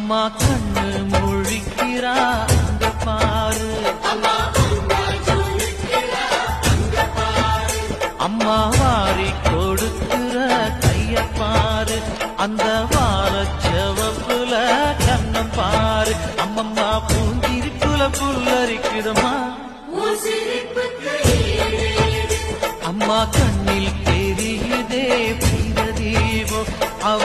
அம்மா கண்ணு முழிக்கிறா அங்க பாரு. அம்மா வாரி கொடுக்கிற கைய பாரு. அந்த வார செவப்புல கண்ணம் பாரு. அம்மம்மா பூந்திருக்குல புல்லரிக்குதம்மா. அம்மா கண்ணில் தெரியுதே பிற தீபம் அவ